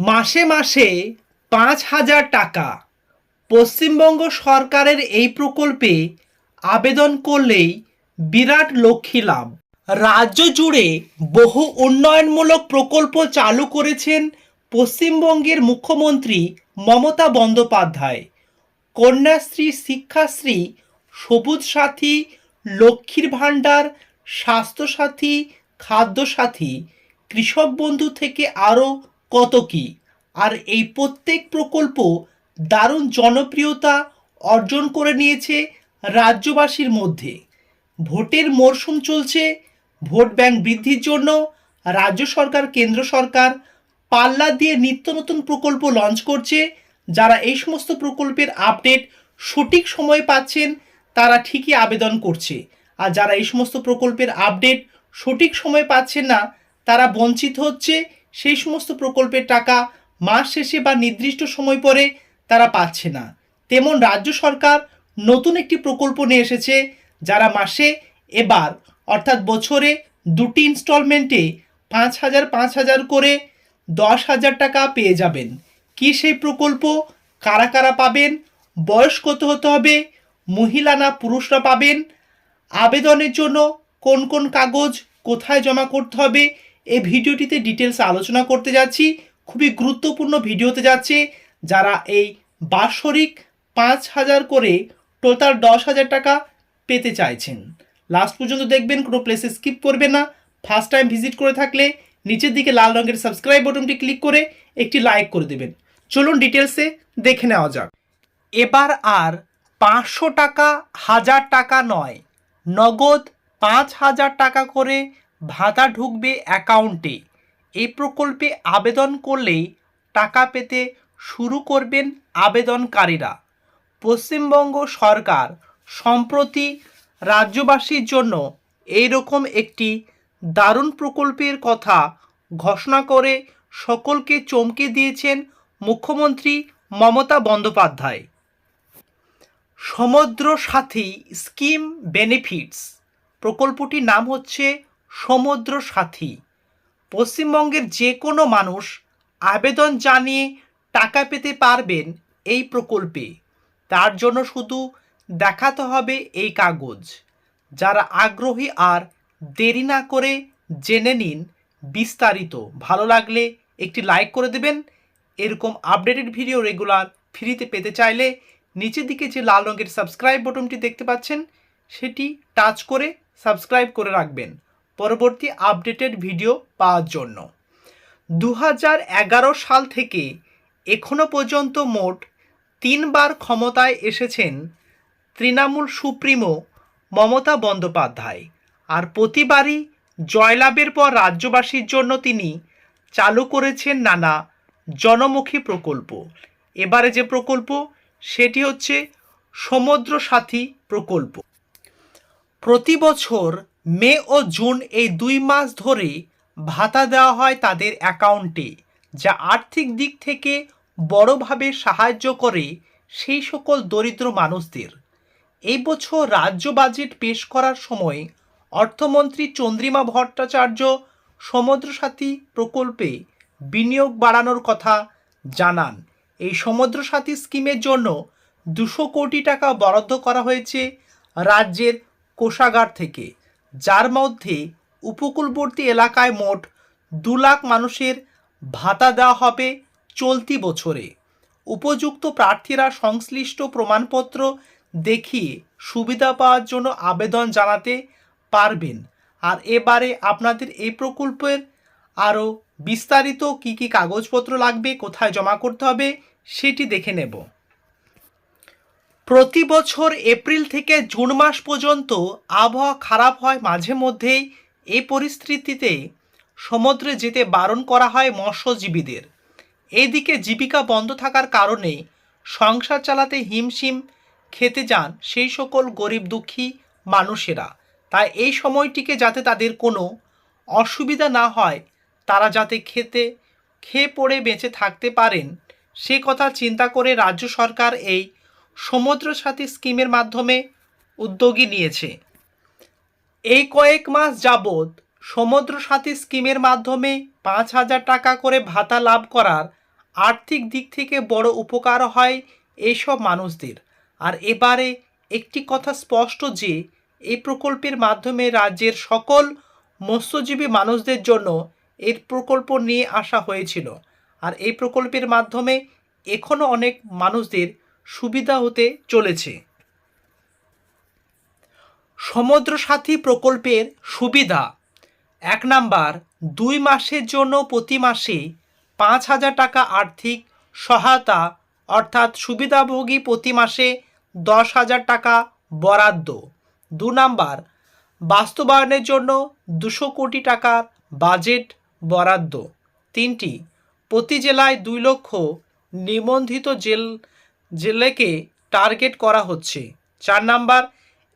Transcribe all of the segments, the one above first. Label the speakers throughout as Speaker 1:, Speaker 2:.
Speaker 1: মাসে মাসে পাঁচ হাজার টাকা পশ্চিমবঙ্গ সরকারের এই প্রকল্পে আবেদন করলেই বিরাট লক্ষ্মী লাভ। রাজ্য জুড়ে বহু উন্নয়নমূলক প্রকল্প চালু করেছেন পশ্চিমবঙ্গের মুখ্যমন্ত্রী মমতা বন্দ্যোপাধ্যায়। কন্যাশ্রী, শিক্ষাশ্রী, সবুজ সাথী, লক্ষ্মীর ভাণ্ডার, স্বাস্থ্যসাথী, খাদ্যসাথী, কৃষক বন্ধু থেকে আরও কত কি? আর এই প্রত্যেক প্রকল্প দারুণ জনপ্রিয়তা অর্জন করে নিয়েছে রাজ্যবাসীর মধ্যে। ভোটের মরশুম চলছে, ভোট ব্যাংক বৃদ্ধির জন্য রাজ্য সরকার, কেন্দ্র সরকার পাল্লা দিয়ে নিত্য নতুন প্রকল্প লঞ্চ করছে। যারা এই সমস্ত প্রকল্পের আপডেট সঠিক সময়ে পাচ্ছেন, তারা ঠিকই আবেদন করছে। আর যারা এই সমস্ত প্রকল্পের আপডেট সঠিক সময়ে পাচ্ছেন না, তারা বঞ্চিত হচ্ছে। সেই সমস্ত প্রকল্পের টাকা মাস শেষে বা নির্দিষ্ট সময় পরে তারা পাচ্ছে না। তেমন রাজ্য সরকার নতুন একটি প্রকল্প নিয়ে এসেছে যারা মাসে এবার, অর্থাৎ বছরে দুটি ইনস্টলমেন্টে পাঁচ হাজার পাঁচ হাজার করে দশ হাজার টাকা পেয়ে যাবেন। কি সেই প্রকল্প? কারা কারা পাবেন? বয়স কত হতে হবে? মহিলা না পুরুষরা পাবেন? আবেদনের জন্য কোন কোন কাগজ কোথায় জমা করতে হবে? এই ভিডিওটিতে ডিটেলস আলোচনা করতে যাচ্ছি। খুবই গুরুত্বপূর্ণ ভিডিওতে যাচ্ছে, যারা এই বাৎসরিক পাঁচ হাজার করে টোটাল দশ হাজার টাকা পেতে চাইছেন। লাস্ট পর্যন্ত দেখবেন, কোনো প্লেসে স্কিপ করবেন না। ফার্স্ট টাইম ভিজিট করে থাকলে নিচের দিকে লাল রঙের সাবস্ক্রাইব বাটনটি ক্লিক করে একটি লাইক করে দেবেন। চলুন ডিটেলসে দেখে নেওয়া যাক। এবার আর পাঁচশো টাকা হাজার টাকা নয়, নগদ পাঁচ হাজার টাকা করে ভাতা ঢুকবে অ্যাকাউন্টে। এই প্রকল্পে আবেদন করলেই টাকা পেতে শুরু করবেন আবেদনকারীরা। পশ্চিমবঙ্গ সরকার সম্প্রতি রাজ্যবাসীর জন্য এই রকম একটি দারুণ প্রকল্পের কথা ঘোষণা করে সকলকে চমকে দিয়েছেন মুখ্যমন্ত্রী মমতা বন্দ্যোপাধ্যায়। সমুদ্র সাথী স্কিম বেনিফিটস প্রকল্পটির নাম হচ্ছে সমুদ্র সাথী পশ্চিমবঙ্গের যে কোনো মানুষ আবেদন জানিয়ে টাকা পেতে পারবেন এই প্রকল্পে। তার জন্য শুধু দেখাতে হবে এই কাগজ। যারা আগ্রহী আর দেরি না করে জেনে নিন বিস্তারিত। ভালো লাগলে একটি লাইক করে দেবেন। এরকম আপডেটেড ভিডিও রেগুলার ফ্রিতে পেতে চাইলে নিচের দিকে যে লাল রঙের সাবস্ক্রাইব বটনটি দেখতে পাচ্ছেন, সেটি টাচ করে সাবস্ক্রাইব করে রাখবেন। পরবর্তী আপডেটেড ভিডিও পাওয়ার জন্য। দু হাজার এগারো সাল থেকে এখনও পর্যন্ত মোট তিনবার ক্ষমতায় এসেছেন তৃণমূল সুপ্রিমো মমতা বন্দ্যোপাধ্যায় আর প্রতিবারই জয়লাভের পর রাজ্যবাসীর জন্য তিনি চালু করেছেন নানা জনমুখী প্রকল্প। এবারে যে প্রকল্প, সেটি হচ্ছে সমুদ্র সাথী প্রকল্প। প্রতি বছর মে ও জুন এই দুই মাস ধরে ভাতা দেওয়া হয় তাদের অ্যাকাউন্টে, যা আর্থিক দিক থেকে বড়ভাবে সাহায্য করে সেই সকল দরিদ্র মানুষদের। এই বছর রাজ্য বাজেট পেশ করার সময় অর্থমন্ত্রী চন্দ্রিমা ভট্টাচার্য সমুদ্রসাথী প্রকল্পে বিনিয়োগ বাড়ানোর কথা জানান। এই সমুদ্রসাথী স্কিমের জন্য দুশো কোটি টাকা বরাদ্দ করা হয়েছে রাজ্যের কোষাগার থেকে। যার মধ্যে উপকূলবর্তী এলাকায় মোট দু লাখ মানুষের ভাতা দেওয়া হবে চলতি বছরে। উপযুক্ত প্রার্থীরা সংশ্লিষ্ট প্রমাণপত্র দেখিয়ে সুবিধা পাওয়ার জন্য আবেদন জানাতে পারবেন। আর এবারে আপনাদের এই প্রকল্পের আরও বিস্তারিত কি কি কাগজপত্র লাগবে, কোথায় জমা করতে হবে, সেটি দেখে নেব। প্রতি বছর এপ্রিল থেকে জুন মাস পর্যন্ত আবহাওয়া খারাপ হয় মাঝে মধ্যেই। এই পরিস্থিতিতে সমুদ্রে যেতে বারণ করা হয় মৎস্যজীবীদের। এইদিকে জীবিকা বন্ধ থাকার কারণে সংসার চালাতে হিমশিম খেতে যান সেই সকল গরিব দুঃখী মানুষেরা। তাই এই সময়টিকে যাতে তাদের কোনো অসুবিধা না হয়, তারা যাতে খেতে, খেয়ে পড়ে বেঁচে থাকতে পারেন, সে কথা চিন্তা করে রাজ্য সরকার এই সমুদ্র সাথী স্কিমের মাধ্যমে উদ্যোগী নিয়েছে। এই কয়েক মাস যাবৎ সমুদ্র সাথী স্কিমের মাধ্যমে পাঁচ হাজার টাকা করে ভাতা লাভ করার আর্থিক দিক থেকে বড় উপকার হয় এইসব মানুষদের। আর এবারে একটি কথা স্পষ্ট যে, এই প্রকল্পের মাধ্যমে রাজ্যের সকল মৎস্যজীবী মানুষদের জন্য এর প্রকল্প নিয়ে আসা হয়েছিল। আর এই প্রকল্পের মাধ্যমে এখনও অনেক মানুষদের সুবিধা হতে চলেছে। সমুদ্র সাথী প্রকল্পের সুবিধা। এক নাম্বার, দুই মাসের জন্য প্রতি মাসে পাঁচ হাজার টাকা আর্থিক সহায়তা, অর্থাৎ সুবিধাভোগী প্রতি মাসে দশ হাজার টাকা বরাদ্দ। দু নাম্বার, বাস্তবায়নের জন্য দুশো কোটি টাকার বাজেট বরাদ্দ। তিনটি, প্রতি জেলায় দুই লক্ষ নিবন্ধিত জেল জেলেকে টার্গেট করা হচ্ছে। চার নাম্বার,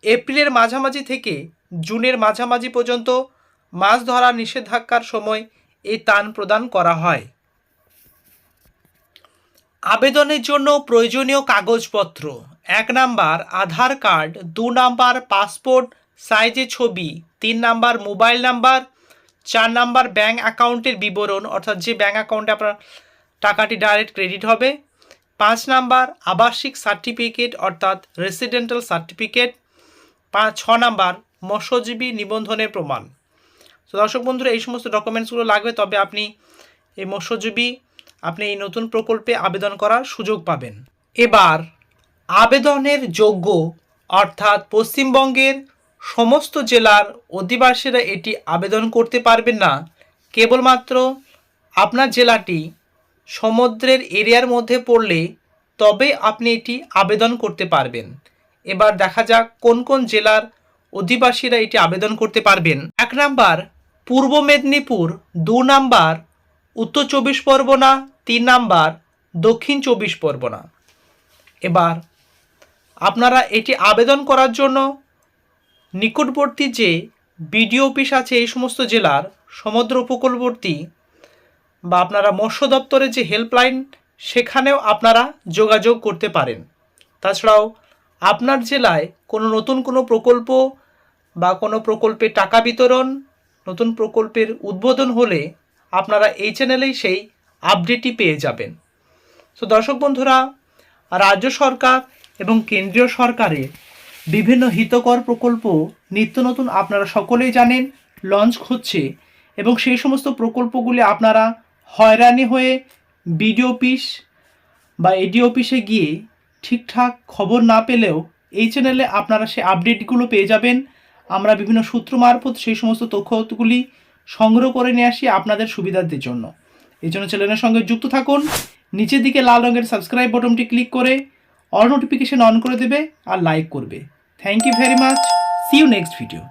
Speaker 1: এপ্রিলের মাঝামাঝি থেকে জুনের মাঝামাঝি পর্যন্ত মাছ ধরা নিষেধাজ্ঞার সময় এই তান প্রদান করা হয়। আবেদনের জন্য প্রয়োজনীয় কাগজপত্র। এক নাম্বার, আধার কার্ড, দু নাম্বার, পাসপোর্ট, সাইজে ছবি, তিন নাম্বার, মোবাইল নাম্বার, চার নাম্বার ব্যাঙ্ক অ্যাকাউন্টের বিবরণ, অর্থাৎ যে ব্যাঙ্ক অ্যাকাউন্টে আপনার টাকাটি ডাইরেক্ট ক্রেডিট হবে পাঁচ নাম্বার আবাসিক সার্টিফিকেট অর্থাৎ রেসিডেন্টাল সার্টিফিকেট পাঁচ, ছ নাম্বার মৎস্যজীবী নিবন্ধনের প্রমাণ। তো দর্শক বন্ধুরা, এই সমস্ত ডকুমেন্টসগুলো লাগবে, তবে আপনি এই মৎস্যজীবী, আপনি এই নতুন প্রকল্পে আবেদন করার সুযোগ পাবেন। এবার আবেদনের যোগ্য অর্থাৎ পশ্চিমবঙ্গের সমস্ত জেলার অধিবাসীরা এটি আবেদন করতে পারবেন না। কেবলমাত্র আপনার জেলাটি সমুদ্রের এরিয়ার মধ্যে পড়লে তবে আপনি এটি আবেদন করতে পারবেন। এবার দেখা যাক কোন কোন জেলার অধিবাসীরা এটি আবেদন করতে পারবেন। এক নাম্বার, পূর্ব মেদিনীপুর। দু নাম্বার, উত্তর চব্বিশ পরগনা। তিন নাম্বার, দক্ষিণ চব্বিশ পরগনা। এবার আপনারা এটি আবেদন করার জন্য নিকটবর্তী যে বিডিও অফিস আছে এই সমস্ত জেলার সমুদ্র উপকূলবর্তী বা আপনারা মৎস্য দপ্তরের যে হেল্পলাইন সেখানেও আপনারা যোগাযোগ করতে পারেন। তাছাড়াও আপনার জেলায় কোনো নতুন কোনো প্রকল্প বা কোনো প্রকল্পে টাকা বিতরণ, নতুন প্রকল্পের উদ্বোধন হলে আপনারা এই চ্যানেলেই সেই আপডেটটি পেয়ে যাবেন। তো দর্শক বন্ধুরা, রাজ্য সরকার এবং কেন্দ্রীয় সরকারের বিভিন্ন হিতকর প্রকল্প নিত্য নতুন আপনারা সকলেই জানেন লঞ্চ হচ্ছে এবং সেই সমস্ত প্রকল্পগুলি আপনারা হয়রানি হয়ে বিডিও অফিস বা এডি অফিসে গিয়ে ঠিকঠাক খবর না পেলেও এই চ্যানেলে আপনারা সেই আপডেটগুলো পেয়ে যাবেন। আমরা বিভিন্ন সূত্র মারফত সেই সমস্ত তথ্যগুলি সংগ্রহ করে নিয়ে আসি আপনাদের সুবিধার্থের জন্য। এই জন্য চ্যানেলের সঙ্গে যুক্ত থাকুন। নিচের দিকে লাল রঙের সাবস্ক্রাইব বটনটি ক্লিক করে অল নোটিফিকেশন অন করে দেবে আর লাইক করবে। Thank you very much see you next video